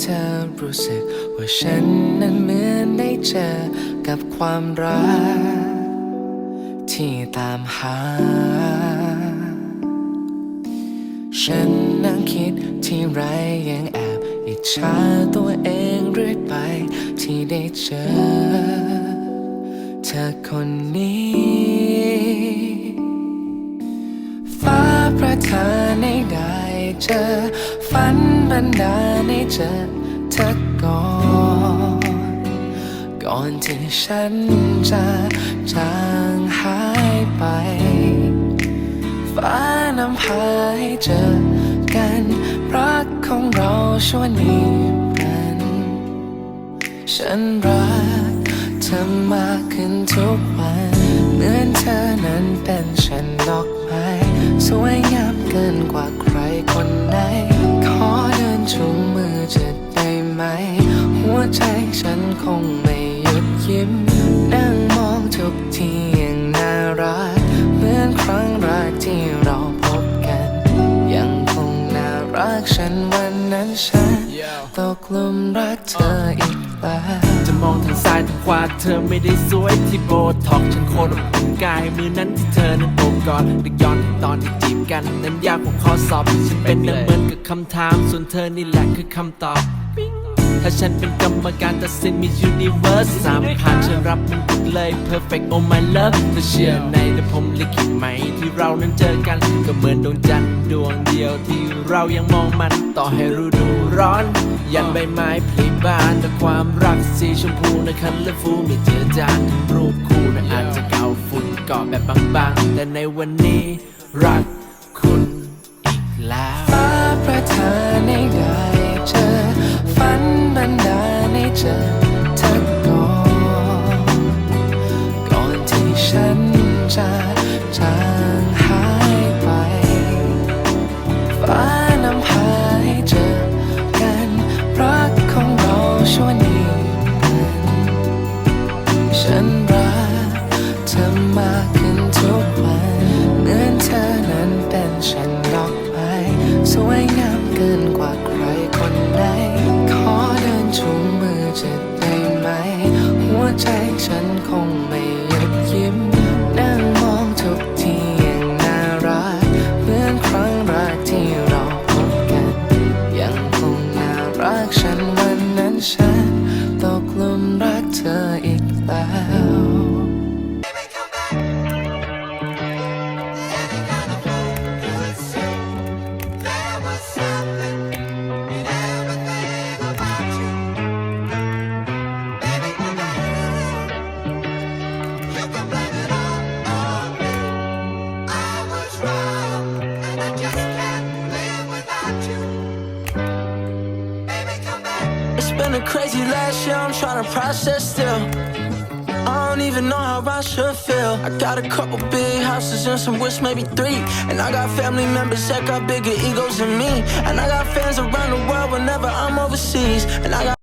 เธอรู้สึก ว่าฉันนั้นเหมือนได้เจอกับความรัก ที่ตามหา ฉันนั่งคิดที่ไรยังแอบอิจฉาตัวเองเรื่อยไปที่ได้เจอ เธอคนนี้ เจอ ฝันบันดาลให้เจอเธอก่อน ก่อนที่ฉันจะจางหายไปฟ้านำพาให้เจอกัน รักของเราชั่วนิรันดร์ฉันรักเธอมากขึ้นทุกวัน เหมือนเธอนั้นเป็นฉันดอกไม้สวยงาม เกินกว่าใครคนไหน ขอเดินจูมือจะได้ไหม หัวใจฉันคงไม่หยุดยิ้ม นั่งมองทุกทีอย่างน่ารัก เหมือนครั้งแรกที่เราพบกัน ยังคงน่ารักฉันวันนั้นฉันตกหลุมรักเธออีกแล้วจะมองทางซ้ายทางขวาเธอไม่ได้สวยที่โบท็อกฉันโคตรอบอุ่นกายมือนั้นที่เธอนั้นโอบกอด ยากกว่าข้อสอบฉันเป็นดังเหมือนกับคำถาม ส่วนเธอนี่แหละคือคำตอบ ถ้าฉันเป็นกรรมการตัดสินมี universe สสามผ่านฉันรับมันหมดเลย perfect oh my love เธอเชื่อในแต่ผมลิขิตไหม ที่เรานั้นเจอกัน ก็เหมือนดวงจันทร์ดวงเดียวที่เรายังมองมันต่อให้ฤดูร้อน ยันใบไม้ผลิบานแต่ความรักสีชมพูนะคันและฟูไม่เจือจางรูปคู่นะอาจจะเก่าฝุ่นเกาะแบบบางๆแต่ในวันนี้รัก แล้วฟ้าประทานให้ได้เจอฝันบันดาลให้เจอเธอก่อนก่อนที่ฉันจะ กินกว่าใครคนไหน ขอเดินชูมือจะได้ไหม หัวใจฉันคงไม่หยุดยิ้ม นั่งมองทุกทีอย่างน่ารัก เหมือนครั้งแรกที่เราพบกัน ยังคงน่ารักฉันวันนั้นฉันตกหลุมรักเธออีกแล้ว crazy last year, I'm trying to process still. I don't even know how I should feel. I got a couple big houses and some wish, maybe three. And I got family members that got bigger egos than me. And I got fans around the world whenever I'm overseas. And I got